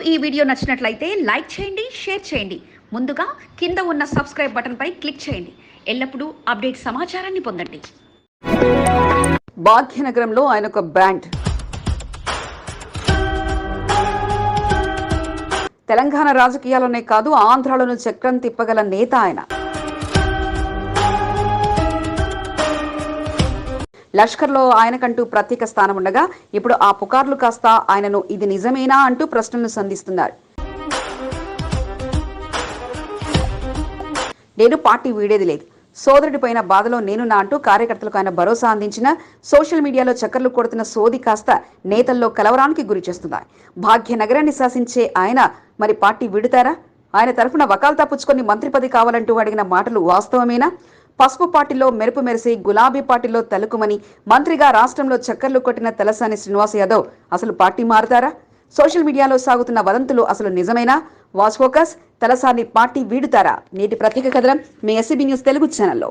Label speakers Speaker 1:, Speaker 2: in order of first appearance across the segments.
Speaker 1: మీకు ఈ వీడియో నచ్చినట్లయితే లైక్ చేయండి షేర్ చేయండి. ముందుగా కింద ఉన్న సబ్స్క్రైబ్ బటన్పై క్లిక్ చేయండి. ఎల్లప్పుడూ అప్డేట్ సమాచారాన్ని పొందండి.
Speaker 2: భాగ్యనగరంలో ఆయన ఒక బ్రాండ్. తెలంగాణ రాజకీయాలనే కాదు ఆంధ్రాలోనూ చక్రం తిప్పగల నేత ఆయన. లష్కర్లో ఆయనకంటూ ప్రత్యేక స్థానం ఉండగా ఇప్పుడు ఆ పుకార్లు కాస్త ఆయనను ఇది నిజమేనా అంటూ ప్రశ్నలు సంధిస్తున్నారు. నేను పార్టీ వీడేది లేదు. సోదరుడిపైన బాధలో నేను నా అంటూ కార్యకర్తలకు ఆయన భరోసా అందించిన సోషల్ మీడియాలో చక్కర్లు కొడుతున్న సోది కాస్త నేతల్లో కలవరానికి గురి చేస్తుంది భాగ్యనగరాన్ని శాసించే ఆయన మరి పార్టీ విడుతారా? ఆయన తరఫున వకాల్తా పుచ్చుకొని మంత్రి పది కావాలంటూ అడిగిన మాటలు వాస్తవమేనా? పసుపు పార్టీలో మెరుపు మెరిసి గులాబీ పార్టీలో తలుకుమని మంత్రిగా రాష్ట్రంలో చక్కర్లు కొట్టిన తలసాని శ్రీనివాస్ యాదవ్ అసలు పార్టీ మారుతారా? సోషల్ మీడియాలో సాగుతున్న వదంతులు అసలు నిజమేనా? వాచ్ ఫోకస్ తలసాని పార్టీ వీడుతారా? నేటి ప్రత్యేక కథనం మీ ఎస్సీబీ న్యూస్ తెలుగు ఛానల్లో.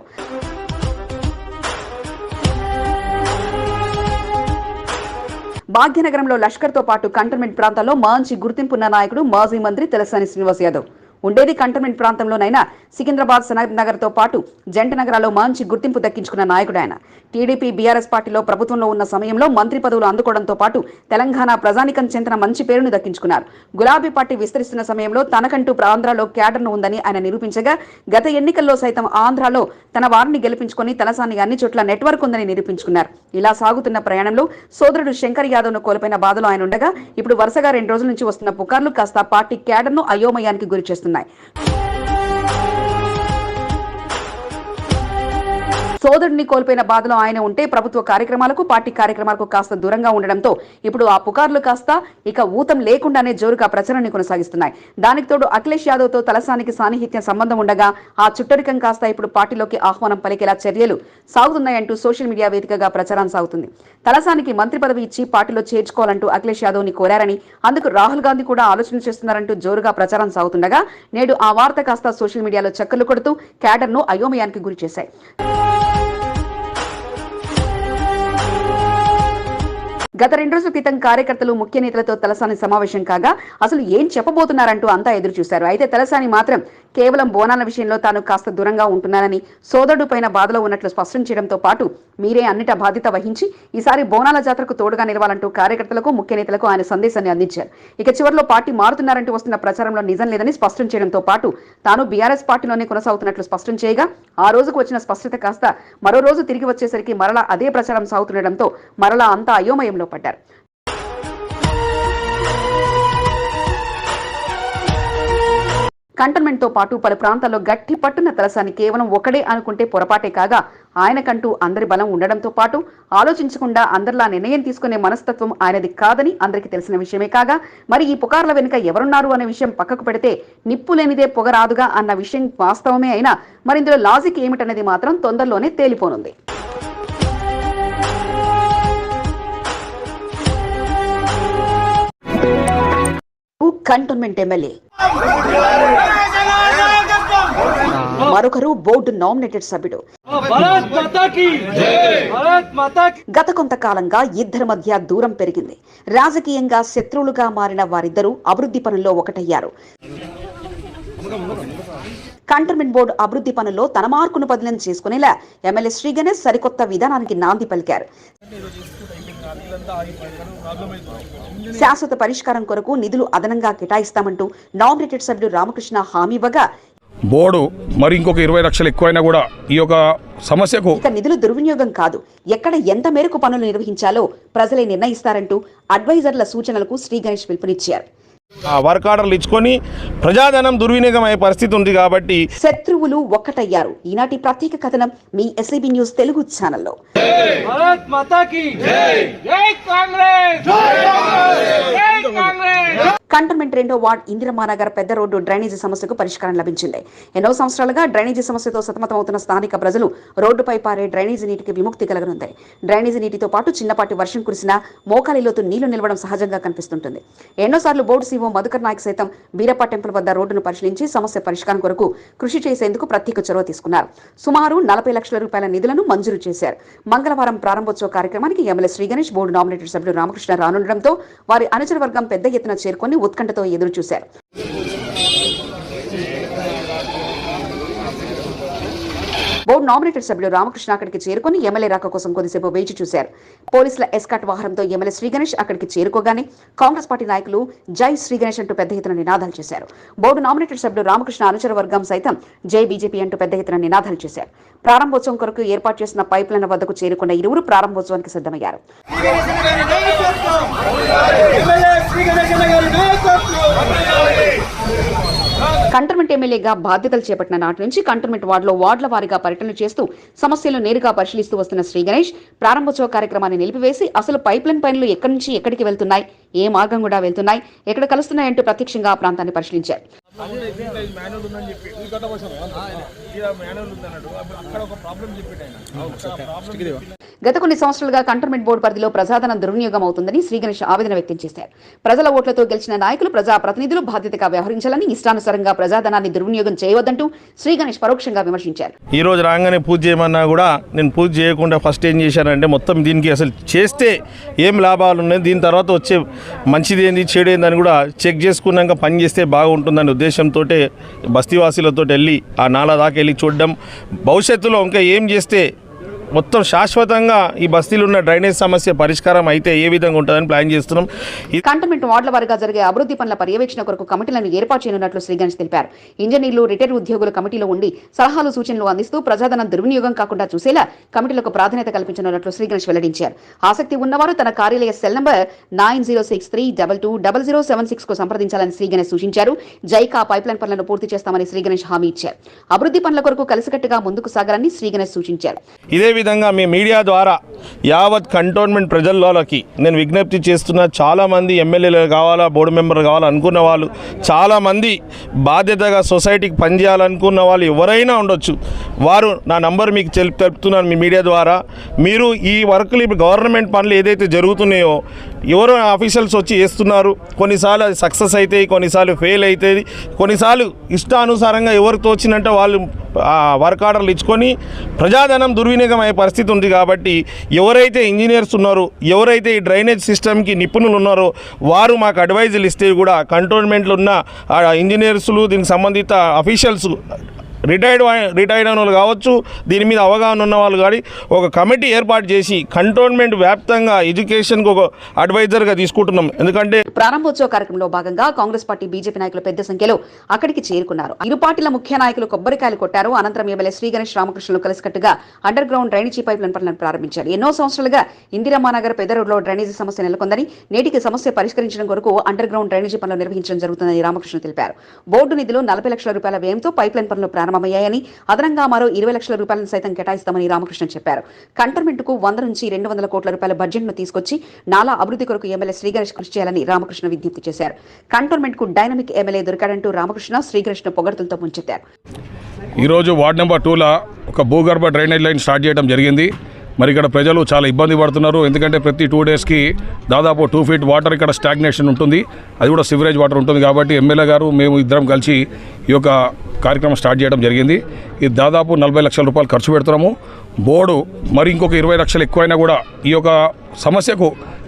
Speaker 2: భాగ్యనగరంలో లష్కర్తో పాటు కంటోన్మెంట్ ప్రాంతాల్లో మంచి గుర్తింపున్న నాయకుడు మాజీ మంత్రి తలసాని శ్రీనివాస్ యాదవ్. ఉండేది కంటోన్మెంట్ ప్రాంతంలోనైనా సికింద్రాబాద్ సనత్ నగర్తో పాటు జంట నగరాల్లో మంచి గుర్తింపు దక్కించుకున్న నాయకుడు ఆయన. టీడీపీ బీఆర్ఎస్ పార్టీలో ప్రభుత్వంలో ఉన్న సమయంలో మంత్రి పదవులు అందుకోవడంతో పాటు తెలంగాణ ప్రజానికం చెందిన మంచి పేరును దక్కించుకున్నారు. గులాబీ పార్టీ విస్తరిస్తున్న సమయంలో తనకంటూ ఆంధ్రాలో క్యాడర్ను ఉందని ఆయన నిరూపించగా గత ఎన్నికల్లో సైతం ఆంధ్రాలో తన వారిని గెలిపించుకొని తలసాని అన్ని చోట్ల నెట్వర్క్ ఉందని నిరూపించుకున్నారు. ఇలా సాగుతున్న ప్రయాణంలో సోదరుడు శంకర్ యాదవ్ను కోల్పోయిన బాధలో ఆయన ఉండగా ఇప్పుడు వరుసగా రెండు రోజుల నుంచి వస్తున్న పుకార్లు కాస్త పార్టీ క్యాడర్ను అయోమయానికి గురి చేస్తున్నాయి సోదరుడిని కోల్పోయిన బాధలో ఆయన ఉంటే ప్రభుత్వ కార్యక్రమాలకు పార్టీ కార్యక్రమాలకు కాస్త దూరంగా ఉండడంతో ఇప్పుడు ఆ పుకార్లు కాస్త ఇక ఊతం లేకుండానే జోరుగా ప్రచారాన్ని కొనసాగిస్తున్నాయి. దానికి తోడు అఖిలేష్ యాదవ్తో తలసానికి సాన్నిహిత్య సంబంధం ఉండగా ఆ చుట్టరికం కాస్త ఇప్పుడు పార్టీలోకి ఆహ్వానం పలికేలా చర్యలు సాగుతున్నాయంటూ సోషల్ మీడియా వేదికగా ప్రచారం సాగుతుంది. తలసానికి మంత్రి పదవి ఇచ్చి పార్టీలో చేర్చుకోవాలంటూ అఖిలేష్ యాదవ్ని కోరారని అందుకు రాహుల్ గాంధీ కూడా ఆలోచన చేస్తున్నారంటూ జోరుగా ప్రచారం సాగుతుండగా నేడు ఆ వార్త కాస్త సోషల్ మీడియాలో చక్కర్లు కొడుతూ క్యాడర్ను అయోమయానికి గురి చేశాయి గత రెండు రోజుల క్రితం కార్యకర్తలు ముఖ్య నేతలతో తలసాని సమావేశం కాగా అసలు ఏం చెప్పబోతున్నారంటూ అంతా ఎదురు చూశారు అయితే తలసాని మాత్రం కేవలం బోనాల విషయంలో తాను కాస్త దూరంగా ఉంటున్నానని సోదరుడు పైన బాధలో ఉన్నట్లు స్పష్టం చేయడంతో పాటు మీరే అన్నిట బాధ్యత వహించి ఈసారి బోనాల జాతరకు తోడుగా నిలవాలంటూ కార్యకర్తలకు ముఖ్య నేతలకు ఆయన సందేశాన్ని అందించారు. ఇక చివరిలో పార్టీ మారుతున్నారంటూ వస్తున్న ప్రచారంలో నిజం లేదని స్పష్టం చేయడంతో పాటు తాను బీఆర్ఎస్ పార్టీలోనే కొనసాగుతున్నట్లు స్పష్టం చేయగా ఆ రోజుకు వచ్చిన స్పష్టత కాస్త మరో రోజు తిరిగి వచ్చేసరికి మరలా అదే ప్రచారం సాగుతుండటంతో మరలా అంతా అయోమయంలో పడ్డారు. కంటోన్మెంట్తో పాటు పలు ప్రాంతాల్లో గట్టి పట్టున తలసాని కేవలం ఒకడే అనుకుంటే పొరపాటే కాగా ఆయనకంటూ అందరి బలం ఉండడంతో పాటు ఆలోచించకుండా అందరిలా నిర్ణయం తీసుకునే మనస్తత్వం ఆయనది కాదని అందరికీ తెలిసిన విషయమే కాగా మరి ఈ పుకార్ల వెనుక ఎవరున్నారు అనే విషయం పక్కకు పెడితే నిప్పు లేనిదే పొగరాదుగా అన్న విషయం వాస్తవమే అయినా మరి ఇందులో లాజిక్ ఏమిటనేది మాత్రం తొందరలోనే తేలిపోనుంది. కంటోన్మెంట్ ఎమ్మెల్యే మరొకరు బోర్డు నామినేటెడ్ సభ్యుడు. గత కొంతకాలంగా ఇద్దరి మధ్య దూరం పెరిగింది. రాజకీయంగా శత్రువులుగా మారిన వారిద్దరూ అభివృద్ధి పనుల్లో ఒకటయ్యారు. కంటోన్మెంట్ బోర్డు అభివృద్ధి పనుల్లో తన మార్కును బదిలీ చేసుకునేలా ఎమ్మెల్యే శ్రీగణేష్ సరికొత్త విధానానికి నాంది పలికారు. శాశ్వత పరిష్కారం కొరకు నిధులు అదనంగా కేటాయిస్తామంటూ నామినేటెడ్ సభ్యుడు రామకృష్ణ హామీ ఇవ్వగా
Speaker 3: బోర్డు మరి ఇంకొక ఇరవై లక్షలు ఎక్కువైనా కూడా ఈ యొక్క సమస్యకు
Speaker 2: ఇక నిధులు దుర్వినియోగం కాదు. ఎక్కడ ఎంత మేరకు పనులు నిర్వహించాలో ప్రజలే నిర్ణయిస్తారంటూ అడ్వైజర్ల సూచనలకు శ్రీ గణేష్ పిలుపునిచ్చారు.
Speaker 4: వర్క్ ఆర్డర్లు ఇచ్చుకొని ప్రజాధనం దుర్వినియోగం అయ్యే పరిస్థితి ఉంది కాబట్టి
Speaker 2: శత్రువులు ఒక్కటయ్యారు ఈనాటి ప్రత్యేక కథనం మీ ఎస్ఐబి న్యూస్ తెలుగు ఛానల్లో. కంటోన్మెంట్ రెండో వార్డ్ ఇందిరమానగర్ పెద్ద రోడ్డు డ్రైనేజీ సమస్యకు పరిష్కారం లభించింది. ఎన్నో సంవత్సరాలుగా డ్రైనేజీ సమస్యతో సతమతమవుతున్న స్థానిక ప్రజలు రోడ్డుపై పారే డ్రైనేజీ నీటికి విముక్తి కలగనుంది. డ్రైనేజీ నీటితో పాటు చిన్నపాటి వర్షం కురిసినా మోకాలిలోతు నీళ్ళు నిలవడం సహజంగా కనిపిస్తుంటుంది. ఎన్నోసార్లు బోర్డు సీఓ మధుకర్ నాయక్ సైతం బీరప్ప టెంపుల్ వద్ద రోడ్డును పరిశీలించి సమస్య పరిష్కారం కొరకు కృషి చేసేందుకు ప్రత్యేక చొరవ తీసుకున్నారు. సుమారు నలభై లక్షల రూపాయల నిధులను మంజూరు చేశారు. మంగళవారం ప్రారంభోత్సవ కార్యక్రమానికి ఎమ్మెల్యే శ్రీగణేష్ బోర్డు నామినేటెడ్ సభ్యుడు రామకృష్ణ రానుండడంతో వారి అనుచర వర్గం పెద్ద ఎత్తున చేరుకొని ఉత్కంఠతో ఎదురు బోర్డు నామినేటెడ్ సభ్యుడు రామకృష్ణ అక్కడికి చేరుకొని ఎమ్మెల్యే రాక కోసం కొద్దిసేపు వేచి చూశారు. పోలీసుల ఎస్కాట్ వాహనంతో ఎమ్మెల్యే శ్రీ గణేష్ అక్కడికి చేరుకోగానే కాంగ్రెస్ పార్టీ నాయకులు జై శ్రీ గణేష్ అంటూ పెద్ద ఎత్తున నినాదాలు చేశారు. బోర్డు నామినేటెడ్ సభ్యుడు రామకృష్ణ అనుచర వర్గం సైతం జై బీజేపీ అంటూ పెద్ద ఎత్తున నినాదాలు చేశారు. ప్రారంభోత్సవం కొరకు ఏర్పాటు చేసిన పైప్ లైన్ వద్దకు చేరుకున్న ఇరువురు ప్రారంభోత్సవానికి సిద్ధమయ్యారు.
Speaker 5: శ్రీ గారి నాయకత్వం
Speaker 2: కంటోన్మెంట్ ఎమ్మెల్యేగా బాధ్యతలు చేపట్టిన నాటి నుంచి కంటోన్మెంట్ వార్డులో వార్డుల వారీగా పర్యటనలు చేస్తూ సమస్యలను నేరుగా పరిశీలిస్తూ వస్తున్న శ్రీ గణేష్ ప్రారంభోత్సవ కార్యక్రమాన్ని నిలిపివేసి అసలు పైప్ లైన్ పనులు ఎక్కడి నుంచి ఎక్కడికి వెళ్తున్నాయి? ఏ మార్గం కూడా వెళ్తున్నాయి? ఎక్కడ కలుస్తున్నాయంటూ ప్రత్యక్షంగా ఆ ప్రాంతాన్ని పరిశీలించారు. గత కొన్ని సంవత్సరాలుగా కంటోన్మెంట్ బోర్డు పరిధిలో ప్రజాధనం దుర్వినియోగం అవుతుందని శ్రీ గణేష్ ఆవేదన వ్యక్తం చేశారు. ప్రజల ఓట్లతో గెలిచిన నాయకులు ప్రజా ప్రతినిధులు బాధ్యతగా వ్యవహరించాలని ఇష్టానుసారంగా ప్రజాధనాన్ని దుర్వినియోగం చేయవద్దంటూ శ్రీ గణేష్ పరోక్షంగా విమర్శించారు.
Speaker 4: ఈ రోజు రాగానే పూజ చేయమన్నా కూడా నేను పూజ చేయకుండా ఫస్ట్ ఏం చేశానంటే మొత్తం దీనికి అసలు చేస్తే ఏం లాభాలు ఉన్నాయి దీని తర్వాత వచ్చే మంచిది ఏంది చెడు ఏందని కూడా చెక్ చేసుకున్నాక పని చేస్తే బాగుంటుందనే ఉద్దేశంతో బస్తీవాసులతో వెళ్ళి ఆ నాలా దాకా వెళ్ళి చూడడం. భవిష్యత్తులో ఇంకా ఏం చేస్తే మొత్తం శాశ్వతంగా ఈ బస్తీలో ఉన్న డ్రైనేజ్ సమస్య పరిష్కారం అయితే ఏ విధంగా ఉంటుందని ప్లాన్ చేస్తున్నాం.
Speaker 2: కంటోన్మెంట్ వార్డుల వారిగా జరిగే అభివృద్ధి పనుల పర్యవేక్షణ కొరకు కమిటీలను ఏర్పాటు చేయనున్నట్లు శ్రీ గణేష్ తెలిపారు. ఇంజనీర్లు రిటైర్ ఉద్యోగుల కమిటీలో ఉండి సలహాలు సూచనలు అందిస్తూ ప్రజాధనం దుర్వినియోగం కాకుండా చూసేలా కమిటీలకు ప్రాధాన్యత కల్పించనున్నట్లు శ్రీ గణేష్ వెల్లడించారు. ఆసక్తి ఉన్నవారు తన కార్యాలయ cell number nine zero six three double two double zero seven సిక్స్కు సంప్రదించాలని శ్రీ గణేష్ సూచించారు. జైకా పైప్లైన్ పనులను పూర్తి చేస్తామని శ్రీ గణేష్ హామీ ఇచ్చారు. అభివృద్ధి పనుల కొరకు కలిసికట్టుగా ముందుకు సాగాలని శ్రీ గణేష్ సూచించారు.
Speaker 4: ఇదే విధంగా మీ మీడియా ద్వారా యావత్ కంటోన్మెంట్ ప్రజల్లోకి నేను విజ్ఞప్తి చేస్తున్న చాలామంది ఎమ్మెల్యేలు కావాలా బోర్డు మెంబర్లు కావాలా అనుకున్న వాళ్ళు చాలామంది బాధ్యతగా సొసైటీకి పనిచేయాలనుకున్న వాళ్ళు ఎవరైనా ఉండొచ్చు. వారు నా నంబర్ మీకు తెలు తెలుపుతున్నాను మీ మీడియా ద్వారా. మీరు ఈ వర్క్లు ఇప్పుడు గవర్నమెంట్ పనులు ఏదైతే జరుగుతున్నాయో ఎవరో ఆఫీషియల్స్ వచ్చి చేస్తున్నారు కొన్నిసార్లు అది సక్సెస్ అవుతాయి కొన్నిసార్లు ఫెయిల్ అవుతాయి కొన్నిసార్లు ఇష్టానుసారంగా ఎవరు తోచినంటే వాళ్ళు వర్క్ ఆర్డర్లు ఇచ్చుకొని ప్రజాధనం దుర్వినియోగం అయ్యే పరిస్థితి ఉంది కాబట్టి ఎవరైతే ఇంజనీర్స్ ఉన్నారో ఎవరైతే ఈ డ్రైనేజ్ సిస్టమ్కి నిపుణులు ఉన్నారో వారు మాకు అడ్వైజులు ఇస్తే కూడా కంటోన్మెంట్లు ఉన్న ఆ ఇంజనీర్స్లు దీనికి సంబంధిత అఫీషియల్స్ రిటైర్డ్ రిటైర్డ్ అయిన వాళ్ళు కావచ్చు దీని మీద అవగాహన ఉన్న వాళ్ళు కానీ ఒక కమిటీ ఏర్పాటు చేసి కంటోన్మెంట్ వ్యాప్తంగా ఎడ్యుకేషన్కి ఒక అడ్వైజర్గా తీసుకుంటున్నాం. ఎందుకంటే
Speaker 2: ప్రారంభోత్సవ కార్యక్రమంలో భాగంగా కాంగ్రెస్ పార్టీ బీజేపీ నాయకులు పెద్ద సంఖ్యలో అక్కడికి చేరుకున్నారు. ఇరు పార్టీల ముఖ్య నాయకులు కొబ్బరికాయలు కొట్టారు. అనంతరం ఎమ్మెల్యే శ్రీ గణేష్ రామకృష్ణులు కలిసికట్టుగా underground drainage pipeline పనులను ప్రారంభించారు. ఎన్నో సంవత్సరాలుగా ఇందిరామానగర్ పెద్ద రోడ్లో డ్రైనేజీ సమస్య నెలకొందని నేటికి సమస్య పరిష్కరించడం కొరకు అండర్ గ్రౌండ్ డ్రైనేజీ పనులు నిర్వహించడం జరుగుతుందని రామకృష్ణ తెలిపారు. బోర్డు నిధులు నలభై లక్షల రూపాయల వ్యయంతో పైప్ లైన్ పనులు ప్రారంభమయ్యాయని అదనంగా మరో ఇరవై లక్షల రూపాయలను సైతం కేటాయిస్తామని రామకృష్ణ చెప్పారు. కంటర్మెంట్కు వంద నుంచి రెండు వందల కోట్ల రూపాయల బడ్జెట్ను తీసుకొచ్చి నాలా అభివృద్ధి కొరకు ఎమ్మెల్యే శ్రీగణేష్ కృషి చేయాలని రామకృష్ణ విజ్ఞప్తి చేశారు. కంటోన్మెంట్కు డైనమిక్ ఎమ్మెల్యే దొరికాడంటూ రామకృష్ణ శ్రీకృష్ణ పొగడ్తలతో ముంచెత్తారు.
Speaker 3: ఈరోజు వార్డ్ నెంబర్ టూలో ఒక భూగర్భ డ్రైనేజ్ లైన్ స్టార్ట్ చేయడం జరిగింది. మరి ఇక్కడ ప్రజలు చాలా ఇబ్బంది పడుతున్నారు. ఎందుకంటే ప్రతి టూ డేస్కి దాదాపు టూ ఫీట్ వాటర్ ఇక్కడ స్టాగ్నేషన్ ఉంటుంది. అది కూడా సివరేజ్ వాటర్ ఉంటుంది కాబట్టి ఎమ్మెల్యే గారు మేము ఇద్దరం కలిసి ఈ యొక్క కార్యక్రమం స్టార్ట్ చేయడం జరిగింది. ఇది దాదాపు నలభై లక్షల రూపాయలు ఖర్చు పెడుతున్నాము. బోర్డు మరి ఇంకొక ఇరవై లక్షలు ఎక్కువైనా కూడా ఈ యొక్క సమస్యకు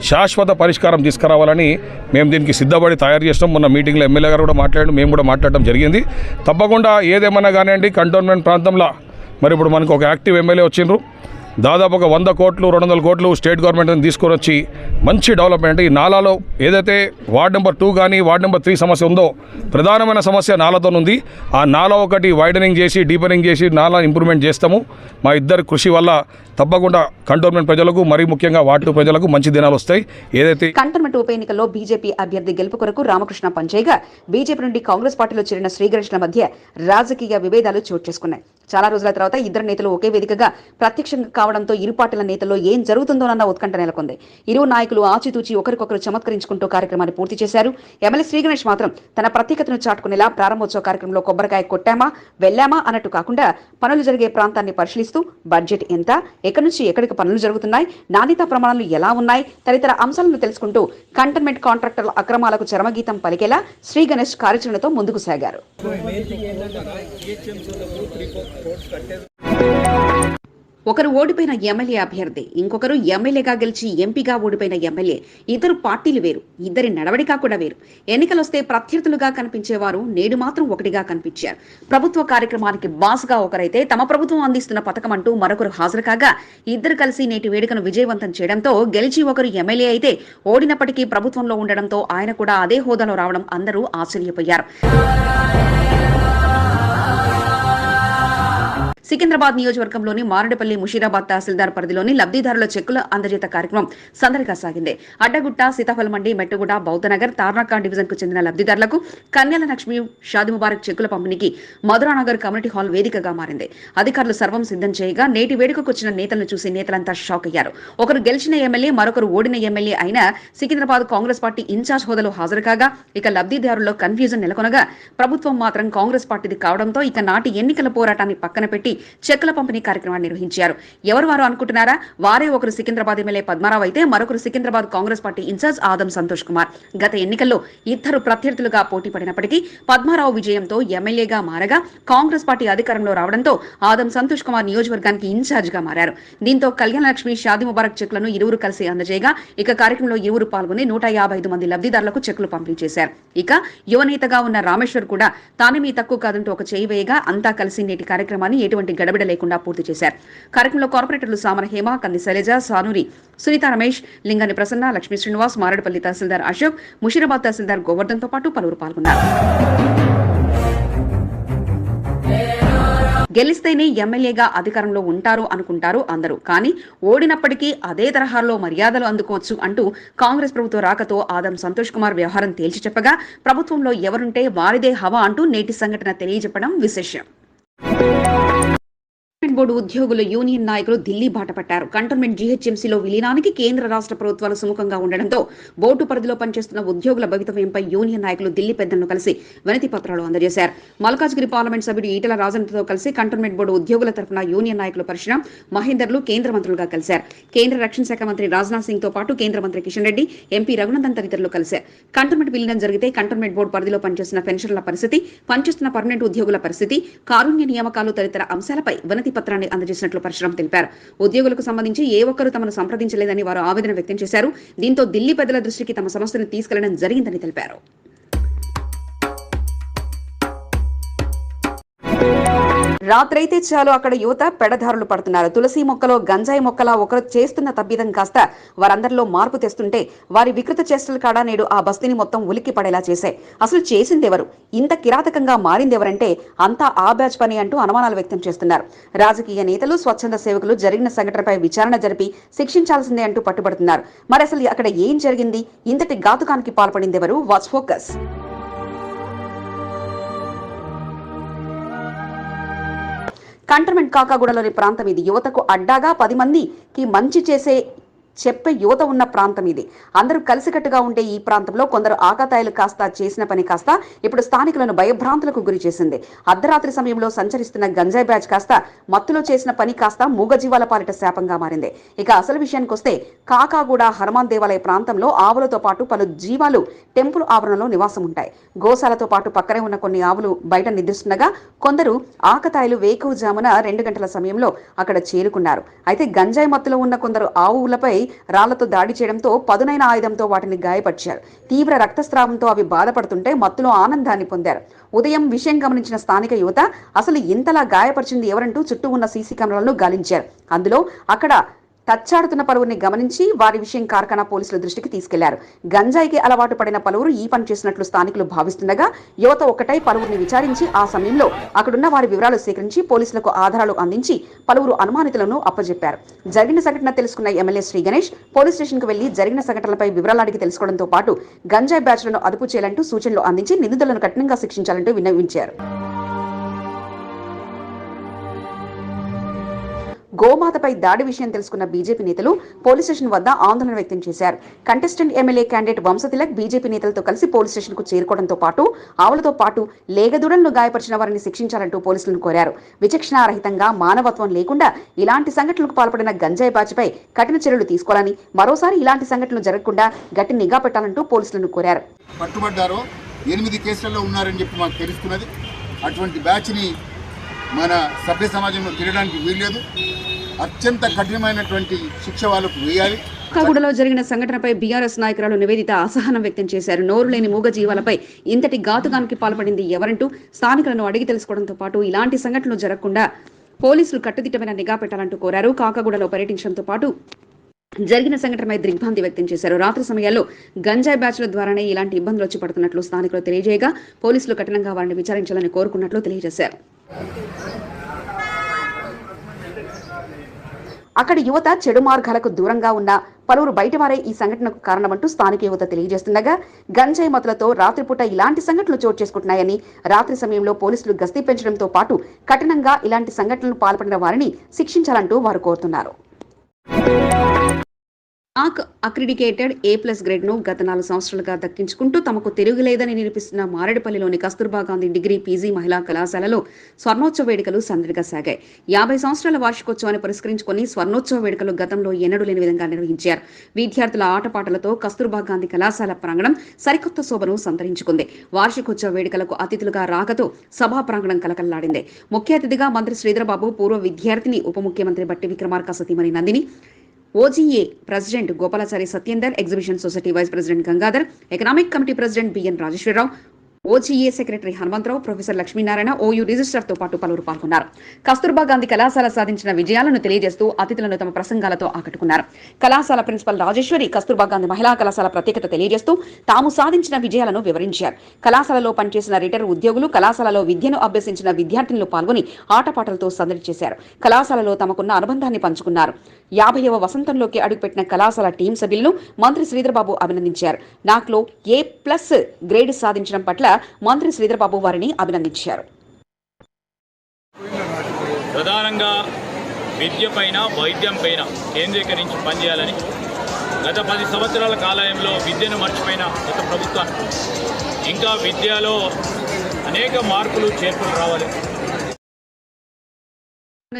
Speaker 3: శాశ్వత పరిష్కారం తీసుకురావాలని మేము దీనికి సిద్ధపడి తయారు చేస్తాం. మొన్న మీటింగ్లో ఎమ్మెల్యే గారు కూడా మాట్లాడి మేము కూడా మాట్లాడడం జరిగింది. తప్పకుండా ఏదేమన్నా కానివ్వండి కంటోన్మెంట్ ప్రాంతంలో మరి ఇప్పుడు మనకు ఒక యాక్టివ్ ఎమ్మెల్యే వచ్చిండ్రు. దాదాపు ఒక వంద కోట్లు రెండు వందల కోట్లు స్టేట్ గవర్నమెంట్ తీసుకొని వచ్చి మంచి డెవలప్మెంట్. ఈ నాలాలో ఏదైతే వార్డ్ నెంబర్ టూ కానీ వార్డ్ నెంబర్ త్రీ సమస్య ఉందో ప్రధానమైన సమస్య నాలాతో ఉంది. ఆ నాలా ఒకటి వైడనింగ్ చేసి డీపనింగ్ చేసి నాలా ఇంప్రూవ్మెంట్ చేస్తాము. మా ఇద్దరు కృషి వల్ల తప్పకుండా కంటోన్మెంట్ ప్రజలకు మరీ ముఖ్యంగా వార్డు ప్రజలకు మంచి దినాలు వస్తాయి. ఏదైతే
Speaker 2: కంటోన్మెంట్ ఉప ఎన్నికల్లో బీజేపీ అభ్యర్థి గెలుపు కొరకు రామకృష్ణ పంచేగా బీజేపీ నుండి కాంగ్రెస్ పార్టీలో చేరిన శ్రీగణేష్ల మధ్య రాజకీయ విభేదాలు చోటు చేసుకున్నాయి. చాలా రోజుల తర్వాత ఇద్దరు నేతలు ఒకే వేదికగా ప్రత్యక్షంగా కావడంతో ఇరు పార్టీల నేతల్లో ఏం జరుగుతుందోనన్న ఉత్కంఠ నెలకొంది. ఇరు నాయకులు ఆచితూచి ఒకరికొకరు చమత్కరించుకుంటూ కార్యక్రమాన్ని పూర్తి చేశారు. ఎమ్మెల్యే శ్రీగణేష్ మాత్రం తన ప్రత్యేకతను చాటుకునేలా ప్రారంభోత్సవ కార్యక్రమంలో కొబ్బరికాయ కొట్టామా వెళ్ళామా అన్నట్టు కాకుండా పనులు జరిగే ప్రాంతాన్ని పరిశీలిస్తూ బడ్జెట్ ఎంత ఎక్కడి నుంచి ఎక్కడికి పనులు జరుగుతున్నాయి నాణ్యతా ప్రమాణాలు ఎలా ఉన్నాయి తదితర అంశాలను తెలుసుకుంటూ కంటైన్మెంట్ కాంట్రాక్టర్ల అక్రమాలకు చరమగీతం పలికేలా శ్రీగణేష్ కార్యాచరణతో ముందుకు సాగారు. ఒకరు ఓడిపోయిన ఎమ్మెల్యే అభ్యర్థి ఇంకొకరు ఎమ్మెల్యేగా గెలిచి ఎంపీగా ఓడిపోయిన ఎమ్మెల్యే. ఇద్దరు పార్టీలు వేరు ఇద్దరి నడవడిక కూడా వేరు. ఎన్నికలొస్తే ప్రత్యర్థులుగా కనిపించేవారు నేడు మాత్రం ఒకటిగా కనిపించారు. ప్రభుత్వ కార్యక్రమానికి బాస్గా ఒకరైతే తమ ప్రభుత్వం అందిస్తున్న పథకం అంటూ మరొకరు హాజరు కాగా ఇద్దరు కలిసి నేటి వేడుకను విజయవంతం చేయడంతో గెలిచి ఒకరు ఎమ్మెల్యే అయితే ఓడినప్పటికీ ప్రభుత్వంలో ఉండడంతో ఆయన కూడా అదే హోదాలో రావడం అందరూ ఆశ్చర్యపోయారు. సికింద్రాబాద్ నియోజకవర్గంలోని మారడపల్లి ముషీరాబాద్ తహసీల్దార్ పరిధిలోని లబ్ధిదారుల చెక్కుల అందజేత కార్యక్రమం సందడిగా సాగింది. అడ్డగుట్ట సీతాఫలమండి మెట్టుగుడ బౌద్ధనగర్ తార్నాకా డివిజన్కు చెందిన లబ్ధిదారులకు కన్యాల లక్ష్మి షాది ముబారక్ చెక్కుల పంపిణీకి మధురానగర్ కమ్యూనిటీ హాల్ వేదికగా మారింది. అధికారులు సర్వం సిద్ధం చేయగా నేటి వేడుకకు వచ్చిన నేతలను చూసి నేతలంతా షాక్ అయ్యారు. ఒకరు గెలిచిన ఎమ్మెల్యే మరొకరు ఓడిన ఎమ్మెల్యే అయిన సికింద్రాబాద్ కాంగ్రెస్ పార్టీ ఇన్ఛార్జ్ హోదాలో హాజరు కాగా ఇక లబ్ధిదారుల్లో కన్ఫ్యూజన్ నెలకొనగా ప్రభుత్వం మాత్రం కాంగ్రెస్ పార్టీది కావడంతో ఇక నాటి ఎన్నికల పోరాటాన్ని పక్కన పెట్టి చెక్కుల పంపిణీ కార్యక్రమాన్ని నిర్వహించారు. ఎవరు వారు అనుకుంటున్నారా? వారే ఒకరు సికింద్రాబాద్ ఎమ్మెల్యే పద్మారావు అయితే మరొకరు Secunderabad Congress party incharge Adam Santosh Kumar. గత ఎన్నికల్లో ఇద్దరు ప్రత్యర్థులుగా పోటీ పడినప్పటికీ పద్మారావు విజయంతో ఎమ్మెల్యేగా మారగా కాంగ్రెస్ పార్టీ అధికారంలో రావడంతో ఆదం సంతోష్ కుమార్ నియోజకవర్గానికి ఇన్ఛార్జ్గా మారారు. దీంతో కళ్యాణ లక్ష్మి షాది ముబారక్ చెక్లను ఇరువురు కలిసి అందజేయగా ఇక కార్యక్రమంలో ఇరువురు పాల్గొని నూట యాభై ఐదు మంది లబ్ధిదారులకు చెక్కులు పంపిణీ చేశారు. ఇక యువనేతగా ఉన్న రామేశ్వర్ కూడా తానేమీ తక్కువ కాదంటూ ఒక చేయి వేయగా అంతా కలిసి నేటి కార్యక్రమాన్ని ఎటువంటి గడబిడ లేకుండా పూర్తి చేశారు. కార్యక్రమంలో కార్పొరేటర్లు సామర హేమ కంది శైలజ సానూరి సునీత రమేష్ లింగాని ప్రసన్న లక్ష్మీ శ్రీనివాస్ మారడపల్లి తహసీల్దార్ అశోక్ ముషీరాబాద్ తహసీల్దార్ గోవర్ధన్తో పాటు పలువురు పాల్గొన్నారు. గెలిస్తేనే ఎమ్మెల్యేగా అధికారంలో ఉంటారు అనుకుంటారు అందరూ. కానీ ఓడినప్పటికీ అదే తరహాలో మర్యాదలు అందుకోవచ్చు అంటూ కాంగ్రెస్ ప్రభుత్వ రాకతో ఆదం సంతోష్ కుమార్ వ్యవహారం తేల్చి చెప్పగా ప్రభుత్వంలో ఎవరుంటే వారిదే హవా అంటూ నేటి సంఘటన తెలియజెప్పడం విశేషం. కంటోన్మెంట్ బోర్డు ఉద్యోగులు యూనియన్ నాయకులు ఢిల్లీ బాట పట్టారు. కంటోన్మెంట్ జీహెచ్ఎంసీలో విలీనానికి కేంద్ర రాష్ట్ర ప్రభుత్వాలు సుముఖంగా ఉండడంతో బోర్డు పరిధిలో పనిచేస్తున్న ఉద్యోగుల భవితవ్యంపై యూనియన్ నాయకులు ఢిల్లీ పెద్దలను కలిసి వినతి పత్రాలు అందజేశారు. మల్కాజ్గిరి పార్లమెంట్ సభ్యుడు ఈటల రాజన్తో కలిసి కంటోన్మెంట్ బోర్డు ఉద్యోగుల తరఫున యూనియన్ నాయకులు పరశురాం మహేందర్లు కేంద్ర మంత్రులుగా కలిశారు. కేంద్ర రక్షణ శాఖ మంత్రి రాజ్నాథ్ సింగ్తో పాటు కేంద్ర మంత్రి కిషన్ రెడ్డి ఎంపీ రఘునందన్ తదితరులు కలిశారు. కంటోన్మెంట్ విలీనం జరిగితే కంటోన్మెంట్ బోర్డు పరిధిలో పనిచేస్తున్న పెన్షన్ల పరిస్థితి పనిచేస్తున్న పర్మనెంట్ ఉద్యోగుల పరిస్థితి కారుణ్య నియామకాలు తదితర అంశాలపై వినతి పత్రాన్ని అందజేసినట్లు పరశురాం తెలిపారు. ఉద్యోగులకు సంబంధించి ఏ ఒక్కరూ తమను సంప్రదించలేదని వారు ఆవేదన వ్యక్తం చేశారు. దీంతో ఢిల్లీ పెద్దల దృష్టికి తమ సమస్యను తీసుకెళ్ళడం జరిగిందని తెలిపారు. రాత్రైతే చాలు అక్కడ యువత పెడదారులు పడుతున్నారు. తులసి మొక్కలో గంజాయి మొక్కలా ఒకరు చేస్తున్న తబ్బిదం కాస్త వారందరిలో మార్పు తెస్తుంటే వారి వికృత చేష్టలు కాడా నేడు ఆ బస్తీని మొత్తం ఉలిక్కి పడేలా చేశాయి. అసలు చేసిందెవరు? ఇంత కిరాతకంగా మారిందెవరంటే అంతా ఆ బ్యాచ్ పని అంటూ అనుమానాలు వ్యక్తం చేస్తున్నారు. రాజకీయ నేతలు స్వచ్ఛంద సేవకులు జరిగిన సంఘటనపై విచారణ జరిపి శిక్షించాల్సిందే అంటూ పట్టుబడుతున్నారు. మరి అసలు అక్కడ ఏం జరిగింది? ఇంతటి ఘాతుకానికి పాల్పడిందెవరు? వాచ్ ఫోకస్ కంటర్మెంట్ కాకాగూడలోని ప్రాంతం ఇది. యువతకు అడ్డాగా పది మందికి మంచి చేసే చెప్పే యువత ఉన్న ప్రాంతం ఇది. అందరూ కలిసికట్టుగా ఉండే ఈ ప్రాంతంలో కొందరు ఆకతాయిలు కాస్త చేసిన పని కాస్త ఇప్పుడు స్థానికులను భయభ్రాంతులకు గురి చేసింది. అర్ధరాత్రి సమయంలో సంచరిస్తున్న గంజాయి బ్యాచ్ కాస్త మత్తులో చేసిన పని కాస్త మూగజీవాల పాలిట శాపంగా మారింది. ఇక అసలు విషయానికి వస్తే కాకాగూడ హనుమాన్ దేవాలయ ప్రాంతంలో ఆవులతో పాటు పలు జీవాలు టెంపుల్ ఆవరణలో నివాసం ఉంటాయి. గోశాలతో పాటు పక్కనే ఉన్న కొన్ని ఆవులు బయట నిద్రిస్తుండగా కొందరు ఆకతాయిలు వేకువజామున రెండు గంటల సమయంలో అక్కడ చేరుకున్నారు. అయితే గంజాయి మత్తులో ఉన్న కొందరు ఆవులపై రాళ్ళతో దాడి చేయడంతో పదునైన ఆయుధంతో వాటిని గాయపరిచారు. తీవ్ర రక్తస్రావంతో అవి బాధపడుతుంటే మత్తులో ఆనందాన్ని పొందారు. ఉదయం విషయం గమనించిన స్థానిక యువత అసలు ఇంతలా గాయపరిచింది ఎవరంటూ చుట్టూ ఉన్న సీసీ కెమెరాలను గాలించారు. అందులో అక్కడ కచ్చాడుతున్న పలువురిని గమనించి వారి విషయం కార్ఖానా పోలీసుల దృష్టికి తీసుకెళ్ళారు. గంజాయికి అలవాటు పడిన పలువురు ఈ పని చేసినట్లు స్థానికులు భావిస్తుండగా యువత ఒక్కటై పలువురిని విచారించి ఆ సమయంలో అక్కడున్న వారి వివరాలు సేకరించి పోలీసులకు ఆధారాలు అందించి పలువురు అనుమానితులను అప్పజెప్పారు. జరిగిన సంఘటన తెలుసుకున్న ఎమ్మెల్యే శ్రీ గణేష్ పోలీస్ స్టేషన్కు వెళ్ళి జరిగిన సంఘటనలపై వివరాలు అడిగి తెలుసుకోవడంతో పాటు గంజాయి బ్యాచ్లను అదుపు చేయాలంటూ సూచనలు అందించి నిందితులను కఠినంగా శిక్షించాలంటూ విన్నవించారు. గోమాతపై దాడి విషయం తెలుసుకున్న బీజేపీ నేతలు పోలీస్ స్టేషన్ వద్ద ఆందోళన వ్యక్తం చేశారు. Contestant MLA candidate Vamshitilak BJP నేతలతో కలిసి పోలీస్ స్టేషన్కు చేరుకోవడంతో పాటు ఆవులతో పాటు లేగదూడలను గాయపరిచిన వారిని శిక్షించాలంటూ పోలీసులను కోరారు. విచక్షణారహితంగా మానవత్వం లేకుండా ఇలాంటి సంఘటనలకు పాల్పడిన గంజాయి బాచిపై కఠిన చర్యలు తీసుకోవాలని మరోసారి ఇలాంటి సంఘటనలు జరగకుండా గట్టి నిఘా పెట్టాలంటూ పోలీసులను కోరారు.
Speaker 6: ఎనిమిది కేసులలో ఉన్నారని చెప్పి మాకు తెలుస్తున్నది. అటువంటి బ్యాచ్ని మన సభ్య సమాజంలో తిరగడానికి వీల్లేదు. అత్యంత కఠినమైనటువంటి శిక్ష వాళ్ళకు వేయాలి.
Speaker 2: కాకుడలో జరిగిన సంఘటనపై బీఆర్ఎస్ నాయకురాలు నివేదిత అసహనం వ్యక్తం చేశారు. నోరు లేని మూగ జీవాలపై ఇంతటి ఘాతుకానికి పాల్పడింది ఎవరంటూ స్థానికులను అడిగి తెలుసుకోవడంతో పాటు ఇలాంటి సంఘటనలు జరగకుండా పోలీసులు కట్టుదిట్టమైన నిఘా పెట్టాలంటూ కోరారు. కాకగూడలో పర్యటించడంతో పాటు జరిగిన సంఘటనపై దిగ్భ్రాంతి వ్యక్తం చేశారు. రాత్రి సమయాల్లో గంజాయి బ్యాచ్ల ద్వారానే ఇలాంటి ఇబ్బందులు వచ్చి పడుతున్నట్లు స్థానికులు తెలియజేయగా పోలీసులు కఠినంగా వారిని విచారించాలని కోరుకున్నట్లు తెలియజేశారు. అక్కడి యువత చెడు మార్గాలకు దూరంగా ఉన్న పలువురు బయటవారే ఈ సంఘటనకు కారణమంటూ స్థానిక యువత తెలియజేస్తుండగా గంజాయి మతులతో రాత్రిపూట ఇలాంటి సంఘటనలు చోటు చేసుకుంటున్నాయని రాత్రి సమయంలో పోలీసులు గస్తీ పెంచడంతో పాటు కఠినంగా ఇలాంటి సంఘటనలు పాల్పడిన వారిని శిక్షించాలంటూ వారు కోరుతున్నారు. ఆక్ అక్రిడికేటెడ్ ఏ ప్లస్ గ్రేడ్ను గత నాలుగు సంవత్సరాలుగా దక్కించుకుంటూ తమకు తిరుగులేదని నిరూపిస్తున్న మారేడుపల్లిలోని కస్తూర్బా గాంధీ డిగ్రీ పీజీ మహిళా కళాశాలలో స్వర్ణోత్సవ వేడుకలు సందడిగా సాగాయి. యాభై సంవత్సరాల వార్షికోత్సవాన్ని పురస్కరించుకుని స్వర్ణోత్సవ వేడుకలు గతంలో ఎన్నడూ లేని విధంగా నిర్వహించారు. విద్యార్థుల ఆటపాటలతో కస్తూర్బా గాంధీ కళాశాల ప్రాంగణం సరికొత్త శోభను సంతరించుకుంది. వార్షికోత్సవ వేడుకలకు అతిథులుగా రాకతో సభా ప్రాంగణం కలకల్లాడింది. ముఖ్య అతిథిగా మంత్రి శ్రీధరబాబు పూర్వ విద్యార్థిని ఉప ముఖ్యమంత్రి బట్టి విక్రమార్క సతీమణి Nandini OGA president Gopalachari Satyender exhibition society vice president Gangadhar economic committee president BN Rajeshwararao OGA secretary Hanumantharao professor Lakshminarayana OU రిజిస్ట్రార్తో పాటు పలువురు పాల్గొన్నారు. కస్తూర్బా గాంధీ కళాశాల సాధించిన విజయాలను తెలియజేస్తూ అతిథులను తమ ప్రసంగాలతో ఆకట్టుకున్నారు. కళాశాల ప్రిన్సిపల్ రాజేశ్వరి కస్తూర్బా గాంధీ మహిళా కళాశాల ప్రత్యేకత తెలియజేస్తూ తాము సాధించిన విజయాలను వివరించారు. కళాశాలలో పనిచేసిన రిటైర్ ఉద్యోగులు కళాశాలలో విద్యను అభ్యసించిన విద్యార్థినులు పాల్గొని ఆటపాటలతో సందడి చేశారు. కళాశాలలో తమకున్న అనుబంధాన్ని పంచుకున్నారు. యాభైవ వసంతంలోకి అడుగుపెట్టిన కళాశాల టీం సభ్యులను మంత్రి శ్రీధర్బాబు అభినందించారు. నాక్లో ఏ ప్లస్ గ్రేడ్ సాధించడం పట్ల మంత్రి శ్రీధర్బాబు వారిని అభినందించారు.
Speaker 7: ప్రధానంగా విద్య పైన వైద్యం పైన కేంద్రీకరించి పనిచేయాలని గత పది సంవత్సరాల కాలంలో విద్యను మర్చిపోయిన గత ప్రభుత్వానికి. ఇంకా విద్యలో అనేక మార్పులు చేర్పులు రావాలి.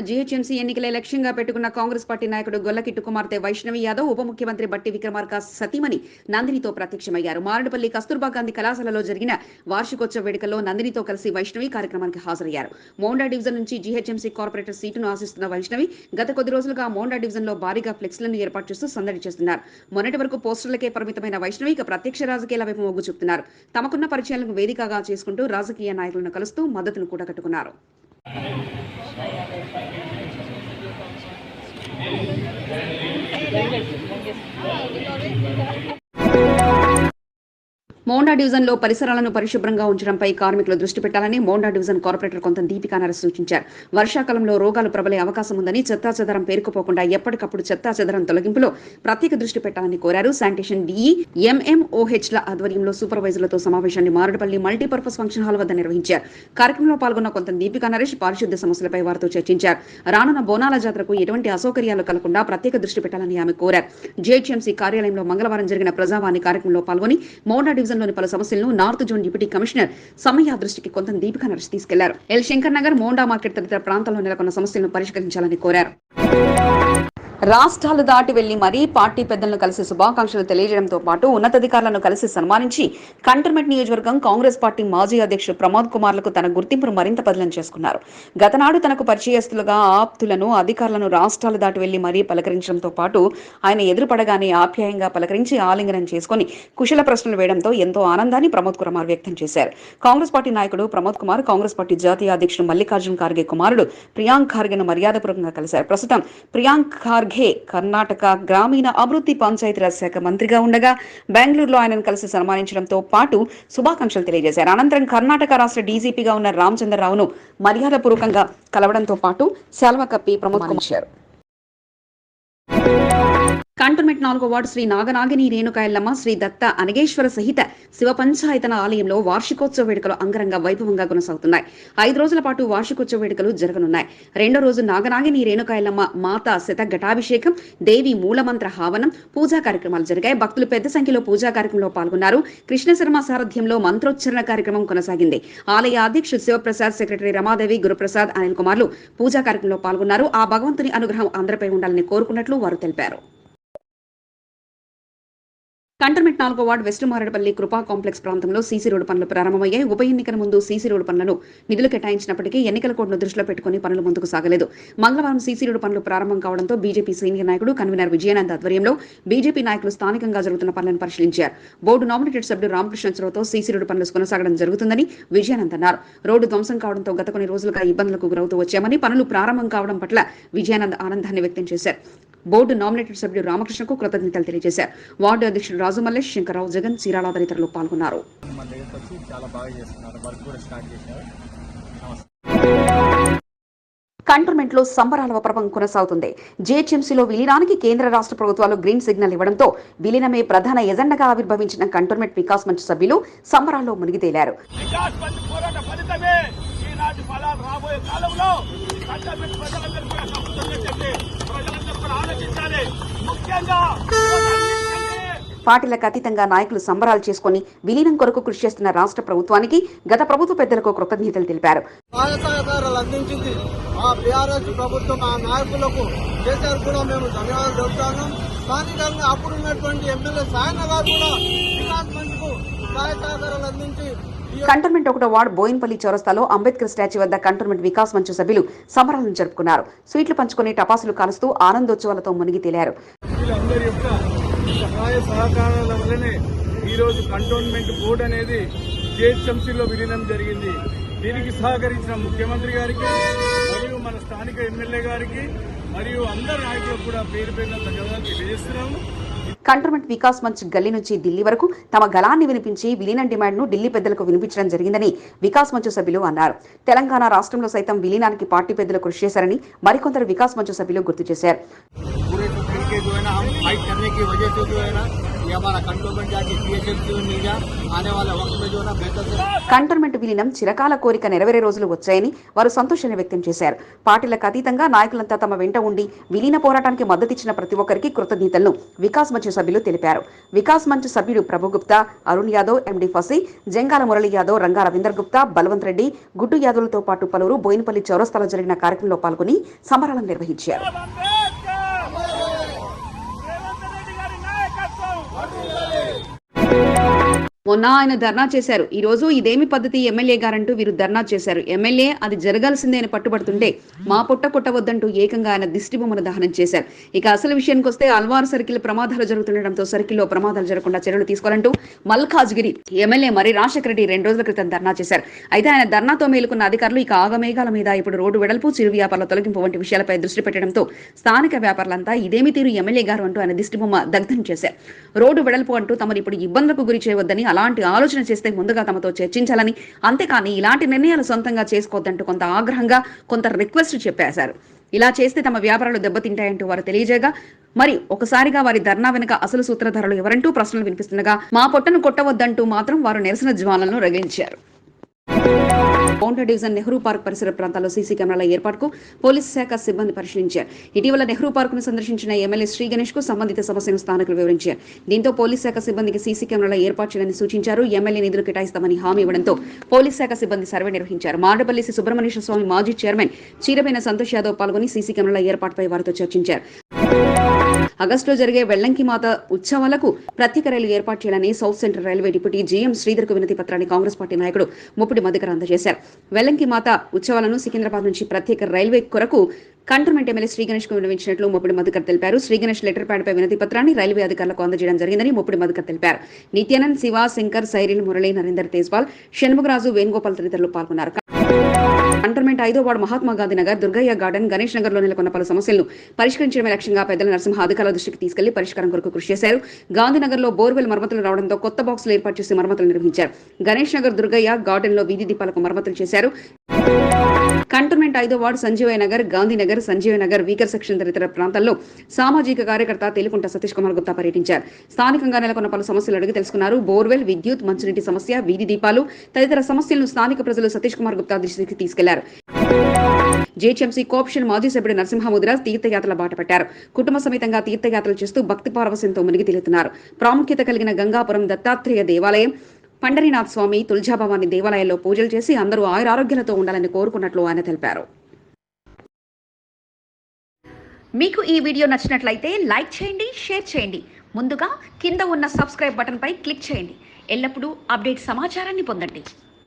Speaker 2: జీహెచ్ఎంసీ ఎన్నికలే లక్ష్యంగా పెట్టుకున్న కాంగ్రెస్ పార్టీ నాయకుడు గొల్లకిట్టు కుమార్తె వైష్ణవి యాదవ్ ఉప ముఖ్యమంత్రి బట్టి విక్రమార్క సతీమణి నందినితో ప్రత్యక్షమయ్యారు. మారేడుపల్లి కస్తూర్బా గాంధీ కళాశాలలో జరిగిన వార్షికోత్సవ వేడుకల్లో నందినితో కలిసి వైష్ణవి కార్యక్రమానికి హాజరయ్యారు. మోండా డివిజన్ నుంచి జీహెచ్ఎంసీ కార్పొరేటర్ సీటును ఆశిస్తున్న వైష్ణవి గత కొద్ది రోజులుగా మోండా డివిజన్లో భారీగా ఫ్లెక్స్లను ఏర్పాటు చేస్తూ సందడి చేస్తున్నారు. మొన్నటి వరకు పోస్టర్లకే పరిమితమైన వైష్ణవి ఇక ప్రత్యక్ష రాజకీయాల వైపు మొగ్గు చూపుతున్నారు. తమకున్న పరిచయాలను వేదికగా చేసుకుంటూ రాజకీయ నాయకులను కలుస్తూ మద్దతును కూడా కట్టుకున్నారు Thank you. మోండా డివిజన్లో పరిసరాలను పరిశుభ్రంగా ఉంచడంపై కార్మికులు దృష్టి పెట్టాలని మోండా డివిజన్ కార్పొరేటర్ కొంత దీపికా నరస్ సూచించారు వర్షాకాలంలో రోగాలు ప్రబలే అవకాశం ఉందని చెత్తాచెదరం పేరుకుపోకుండా ఎప్పటికప్పుడు చెత్తాచెదరం తొలగింపులో ప్రత్యేక దృష్టి పెట్టాలని కోరారు. శానిటేషన్ డిఈ ఎంఎంఓహెచ్ల ల ఆధ్వర్యంలో సూపర్వైజర్లతో సమావేశాన్ని మారడపల్లి మల్టీపర్పస్ ఫంక్షన్ హాల్ వద్ద నిర్వహించారు. కార్యక్రమంలో పాల్గొన్న కొంత దీపికా నరేష్ పారిశుద్ధ్య సమస్యలపై వారితో చర్చించారు. రానున్న బోనాల జాతరకు ఎటువంటి అసౌకర్యాలు కలగకుండా ప్రత్యేక దృష్టి పెట్టాలని ఆమె కోరారు. జేహెచ్ఎంసీ కార్యాలయంలో మంగళవారం జరిగిన ప్రజావాణి కార్యక్రమంలో పాల్గొని మోండా డివిజన్లోని పలు సమస్యలను నార్త్ జోన్ డిప్యూటీ కమిషనర్ సమయ దృష్టికి కొంత దీపిక నరేష్ తీసుకెళ్ళారు. ఎల్ శంకర్ నగర్ మోండా మార్కెట్ తదితర ప్రాంతాల్లో నెలకొన్న సమస్యలను పరిష్కరించాలని కోరారు. రాష్ట్రాలు దాటి వెళ్ళి మరీ పార్టీ పెద్దలను కలిసి శుభాకాంక్షలు తెలియజేయడంతో పాటు ఉన్నతాధికారులను కలిసి సన్మానించి కంటర్మెంట్ నియోజకవర్గం కాంగ్రెస్ పార్టీ మాజీ అధ్యక్షుడు ప్రమోద్ కుమార్లకు తన గుర్తింపును మరింత బదిలం చేసుకున్నారు. గతనాడు తనకు పరిచయస్తులుగా ఆప్తులను అధికారులను రాష్ట్రాలు దాటి వెళ్ళి మరీ పలకరించడంతో పాటు ఆయన ఎదురుపడగానే ఆప్యాయంగా పలకరించి ఆలింగనం చేసుకుని కుశల ప్రశ్నలు వేయడంతో ఎంతో ఆనందాన్ని ప్రమోద్ కుమార్ వ్యక్తం చేశారు. కాంగ్రెస్ పార్టీ నాయకుడు ప్రమోద్ కుమార్ కాంగ్రెస్ పార్టీ జాతీయ అధ్యక్షుడు మల్లికార్జున్ ఖార్గే కుమారుడు ప్రియాంక్ ఖార్గేను మర్యాదపూర్వకంగా కలిశారు. ప్రస్తుతం ప్రియాంక్ ఖార్గే కర్ణాటక గ్రామీణ అభివృద్ధి పంచాయతీరాజ్ శాఖ మంత్రిగా ఉండగా బెంగళూరులో ఆయనను కలిసి సన్మానించడంతో పాటు శుభాకాంక్షలు తెలియజేశారు. అనంతరం కర్ణాటక రాష్ట్ర డీజీపీగా ఉన్న రామచంద్రరావును మర్యాదపూర్వకంగా కలవడంతో పాటు శాల్వ కప్పి ప్రమోదించారు కంటోన్మెంట్ నాలుగో వార్డు శ్రీ నాగనాగిని రేణుకాయల్లమ్మ శ్రీ దత్త అనగేశ్వర సహిత శివ పంచాయతన ఆలయంలో వార్షికోత్సవ వేడుకలు అంగరంగ వైభవంగా కొనసాగుతున్నాయి. ఐదు రోజుల పాటు వార్షికోత్సవ వేడుకలు జరగనున్నాయి. రెండో రోజు నాగనాగిని రేణుకాయల్లమ్మ మాత శత ఘటాభిషేకం దేవి మూలమంత్ర హావనం పూజా కార్యక్రమాలు జరిగాయి. భక్తులు పెద్ద సంఖ్యలో పూజా కార్యక్రమంలో పాల్గొన్నారు. కృష్ణశర్మ సారథ్యంలో మంత్రోచ్చరణ కార్యక్రమం కొనసాగింది. ఆలయ అధ్యక్షుడు శివప్రసాద్ సెక్రటరీ రమాదేవి గురుప్రసాద్ అనిల్ కుమార్లు పూజా కార్యక్రమంలో పాల్గొన్నారు. ఆ భగవంతుని అనుగ్రహం అందరిపై ఉండాలని కోరుకున్నట్లు వారు తెలిపారు. కంటర్మెంట్ నాలుగో వార్డు వెస్ట్ మారేడుపల్లి కృపా కాంప్లెక్స్ ప్రాంతంలో సీసీ రోడ్డు పనులు ప్రారంభమయ్యాయి. ఉప ఎన్నికల ముందు సీసీ రోడ్డు పనులను నిధులు కేటాయించినప్పటికీ ఎన్నికల కోడ్ను దృష్టిలో పెట్టుకుని పనులు ముందుకు సాగలేదు. మంగళవారం సీసీ రోడ్డు పనులు ప్రారంభం కావడంతో బీజేపీ సీనియర్ నాయకుడు కన్వీనర్ విజయానంద్ ఆధ్వర్యంలో బీజేపీ నాయకులు స్థానికంగా జరుగుతున్న పనులను పరిశీలించారు. బోర్డు నామినేటెడ్ సభ్యుడు రామకృష్ణ చొరవతో సీసీ రోడ్డు పనులు కొనసాగడం జరుగుతుందని విజయానంద్ అన్నారు. రోడ్డు ధ్వంసం కావడంతో గత కొన్ని రోజులుగా ఇబ్బందులకు గురవుతూ వచ్చామని పనులు ప్రారంభం కావడం పట్ల విజయానంద్ ఆనందాన్ని వ్యక్తం చేశారు. బోర్డు నామినేటెడ్ సభ్యుడు రామకృష్ణకు కృతజ్ఞతలు తెలియజేశారు. వార్డు అధ్యక్షుడు రాజు మల్లేష్ శంకర్రావు జగన్ చీరాల తదితరులు పాల్గొన్నారు.
Speaker 8: మన దగ్గరకు వచ్చి చాలా బాగా చేస్తున్నారు వర్క్ కూడా స్టార్ట్ చేశారు
Speaker 2: కంటోన్మెంట్లో సంబరాల పర్వం కొనసాగుతుంది. జీహెచ్ఎంసీలో విలీనానికి కేంద్ర రాష్ట్ర ప్రభుత్వాలు గ్రీన్ సిగ్నల్ ఇవ్వడంతో విలీనమే ప్రధాన ఎజెండాగా ఆవిర్భవించిన కంటోన్మెంట్ వికాస్ మంచ్ సభ్యులు సంబరాల్లో మునిగి తేలారు
Speaker 5: వికాస్ మంచి పోరాట ఫలితమే ఈనాటి ఫలాలు రాబోయే కాలంలో
Speaker 2: పార్టీలకు అతీతంగా నాయకులు సంబరాలు చేసుకుని విలీనం కొరకు కృషి చేస్తున్న రాష్ట్ర ప్రభుత్వానికి గత ప్రభుత్వ పెద్దలకు కృతజ్ఞతలు తెలిపారు.
Speaker 9: సహాయ సహకారాలు అందించింది ఆ బీఆర్ఎస్ ప్రభుత్వం. ఆ నాయకులకు కేసీఆర్ కూడా మేము ధన్యవాదాలు చెబుతాను స్థానికంగా అప్పుడు ఉన్నటువంటి ఎమ్మెల్యే సాయన గారు కూడా వికాస్ మంత్కు సహాయ సహకారాలు అందించి
Speaker 2: కంటోన్మెంట్ ఒకటో వార్డు బోయిన్పల్లి చౌరస్తాలో అంబేద్కర్ స్టాచ్యూ వద్ద కంటోన్మెంట్ వికాస్ మంచు సభ్యులు సమరాలను జరుపుకున్నారు. స్వీట్లు పంచుకుని టపాసులు కాలుస్తూ ఆనందోత్సవాలతో మునిగి తేలారు.
Speaker 5: సహకారాల వల్లనే ఈరోజు కంటోన్మెంట్ బోర్డు అనేది జేహెచ్ఎంసీలో విలీనం జరిగింది. దీనికి సహకరించిన ముఖ్యమంత్రి గారికి మరియు మన స్థానిక ఎమ్మెల్యే గారికి మరియు అందరి నాయకులకు కూడా పేరు పేరున ధన్యవాదాలు తెలియజేస్తున్నాము.
Speaker 2: కంటోన్మెంట్ వికాస్ మంచ్ గల్లీ నుంచి ఢిల్లీ వరకు తమ గలాన్ని వినిపించి విలీనం డిమాండ్ను ఢిల్లీ పెద్దలకు వినిపించడం జరిగిందని వికాస్ మంచు సభ్యులు అన్నారు. తెలంగాణ రాష్ట్రంలో సైతం విలీనానికి పార్టీ పెద్దలు కృషి చేశారని మరికొందరు వికాస్ మంచు సభ్యులు గుర్తు చేశారు. కంటోన్మెంట్ విలీనం చిరకాల కోరిక నెరవేరే రోజులు వచ్చాయని వారు సంతోషాన్ని వ్యక్తం చేశారు. పార్టీలకు అతీతంగా నాయకులంతా తమ వెంట ఉండి విలీన పోరాటానికి మద్దతిచ్చిన ప్రతి ఒక్కరికి కృతజ్ఞతలను వికాస్ మంచ్ సభ్యులు తెలిపారు. వికాస్ మంచ్ సభ్యుడు ప్రభుగుప్తా అరుణ్ యాదవ్ ఎండి ఫసి జంగాల మురళి యాదవ్ రంగా రవీందర్ గుప్తా బలవంత్ రెడ్డి గుడ్డు యాదవ్లతో పాటు పలువురు బోయినపల్లి చౌరస్తాలో జరిగిన కార్యక్రమంలో పాల్గొని సమరాలను నిర్వహించారు. మొన్న ఆయన ధర్నా చేశారు. ఈ రోజు ఇదేమి పద్ధతి? ఎమ్మెల్యే గారంటూ వీరు ధర్నా చేశారు. ఎమ్మెల్యే అది జరగాల్సిందే అని పట్టుబడుతుంటే మా పొట్ట కొట్టవద్దంటూ ఏకంగా ఆయన దిష్టి బొమ్మను దహనం చేశారు. ఇక అసలు విషయానికి వస్తే అల్వార్ సర్కిల్ ప్రమాదాలు జరుగుతుండటంతో సర్కిల్లో ప్రమాదాలు జరగకుండా చర్యలు తీసుకోవాలంటూ మల్కాజ్గిరి ఎమ్మెల్యే మరి రాజశేఖర రెడ్డి రెండు రోజుల క్రితం ధర్నా చేశారు. అయితే ఆయన ధర్నాతో మేలుకున్న అధికారులు ఇక ఆగమేఘాల మీద ఇప్పుడు రోడ్డు వెడల్పు చిరు వ్యాపారాల తొలగింపు వంటి విషయాలపై దృష్టి పెట్టడంతో స్థానిక వ్యాపారులంతా ఇదేమి తీరు ఎమ్మెల్యే గారు అంటూ ఆయన దిష్టి బొమ్మ దగ్ధం చేశారు. రోడ్డు వెడల్పు అంటూ తమరు ఇప్పుడు ఇబ్బందులకు గురి చేయవద్దని అలా అలాంటి ఆలోచన చేస్తే ముందుగా తమతో చర్చించాలని అంతేకాని ఇలాంటి నిర్ణయాలు సొంతంగా చేసుకోవద్దంటూ కొంత ఆగ్రహంగా కొంత రిక్వెస్ట్ చెప్పేశారు. ఇలా చేస్తే తమ వ్యాపారాలు దెబ్బతింటాయంటూ వారు తెలియజేయగా మరి ఒకసారిగా వారి ధర్నా వెనుక అసలు సూత్రధారులు ఎవరంటూ ప్రశ్నలు వినిపిస్తుండగా మా పొట్టను కొట్టవద్దంటూ మాత్రం వారు నిరసన జ్వాలను రగిలించారు. బౌండరీ డివిజన్ నెహ్రూ పార్క్ పరిసర ప్రాంతాల్లో సీసీ కెమెరాల ఏర్పాటుకు పోలీసు శాఖ సిబ్బంది పరిశీలించారు. ఇటీవల నెహ్రూ పార్కును సందర్శించిన ఎమ్మెల్యే శ్రీ గణేష్కు సంబంధిత సమస్యను స్థానికులు వివరించారు. దీంతో పోలీసు శాఖ సిబ్బందికి సీసీ కెమెరాల ఏర్పాటు చేయాలని సూచించారు. ఎమ్మెల్యే నిధులు కేటాయిస్తామని హామీ ఇవ్వడంతో పోలీసు శాఖ సిబ్బంది సర్వే నిర్వహించారు. మాడపల్లి సుబ్రహ్మణ్యేశ్వర స్వామి మాజీ చైర్మన్ చీరబైన సంతోష్ యాదవ్ పాల్గొని సీసీ కెమెరాల ఏర్పాటుపై వారితో చర్చించారు. ఆగస్టులో జరిగే వెల్లంకి మాత ఉత్సవాలకు ప్రత్యేక రైలు ఏర్పాటు చేయాలని south central railway deputy GM శ్రీధర్కు వినతి పత్రాన్ని కాంగ్రెస్ పార్టీ నాయకుడు ముప్పటి మధుకర్ అందజేశారు. వెల్లంకి మాత ఉత్సవాలను సికింద్రాబాద్ నుంచి ప్రత్యేక రైల్వే కొరకు కంటర్మెంట్ ఎమ్మెల్యే శ్రీ గణేష్కు విన్నవించినట్లు ముప్పటి మధుకర్ తెలిపారు. శ్రీ గణేష్ లెటర్ ప్యాడ్ పై వినతి పత్రాన్ని రైల్వే అధికారులకు అందజేయడం జరిగిందని ముప్పటి మధుకర్ తెలిపారు. నిత్యానంద్ శివ శంకర్ సైరిల్ మురళి నరేందర్ తేజ్పాల్ షణ్ముగరాజు వేణుగోపాల్ తదితరులు పాల్గొన్నారు. కంటర్మెంట్ ఐదో వార్డు మహాత్మా గాంధీ నగర్ దుర్గయ్య గార్డెన్ గణేష్ నగర్లో నెలకొన్న పలు సమస్యలను పరిష్కరించడమే లక్ష్యంగా పెద్దల నరసింహ అధికారుల దృష్టికి తీసుకెళ్ళి పరిష్కారం కొరకు కృషి చేశారు. గాంధీనగర్లో బోర్వెల్ మరమ్మతులు రావడంతో కొత్త బాక్సులు ఏర్పాటు చేసి మరమ్మతులు నిర్వహించారు. గణేష్ నగర్ దుర్గయ్య గార్డెన్లో వీధి దీపాలకు మరమ్మతులు చేశారు. కంటోన్మెంట్ ఐదో ward Sanjeevaiah Nagar Gandhinagar Sanjeeva Nagar weaker section తదితర ప్రాంతాల్లో సామాజిక కార్యకర్త తేలికుంట సతీష్ కుమార్ గుప్తా పర్యటించారు. స్థానికంగా నెలకొన్న పలు సమస్యలు అడిగి తెలుసుకున్నారు. బోర్వెల్ విద్యుత్ మంచినీటి సమస్య వీధి దీపాలు తదితర సమస్యలను స్థానిక ప్రజలు సతీష్ కుమార్ గుప్తా దృష్టికి తీసుకెళ్ళారు. జేహెచ్ఎంసీ కోఆప్షన్ మాజీ సభ్యుడు నరసింహముద్రాజ్ తీర్థయాత్రల బాట పట్టారు. కుటుంబ సమేతంగా తీర్థయాత్రలు చేస్తూ భక్తి పారవశ్యంతో మునిగి తేలుతున్నారు ప్రాముఖ్యత కలిగిన గంగాపురం దత్తాత్రేయ దేవాలయం పండరీనాథ్ స్వామి తుల్జాభవాని దేవాలయాల్లో పూజలు చేసి అందరూ ఆయురారోగ్యాలతో ఉండాలని కోరుకున్నట్లు ఆయన తెలిపారు.
Speaker 1: మీకు ఈ వీడియో నచ్చినట్లయితే లైక్ చేయండి షేర్ చేయండి.
Speaker 2: ముందుగా కింద ఉన్న సబ్స్క్రైబ్ బటన్పై క్లిక్ చేయండి. ఎల్లప్పుడూ అప్డేట్ సమాచారాన్ని పొందండి.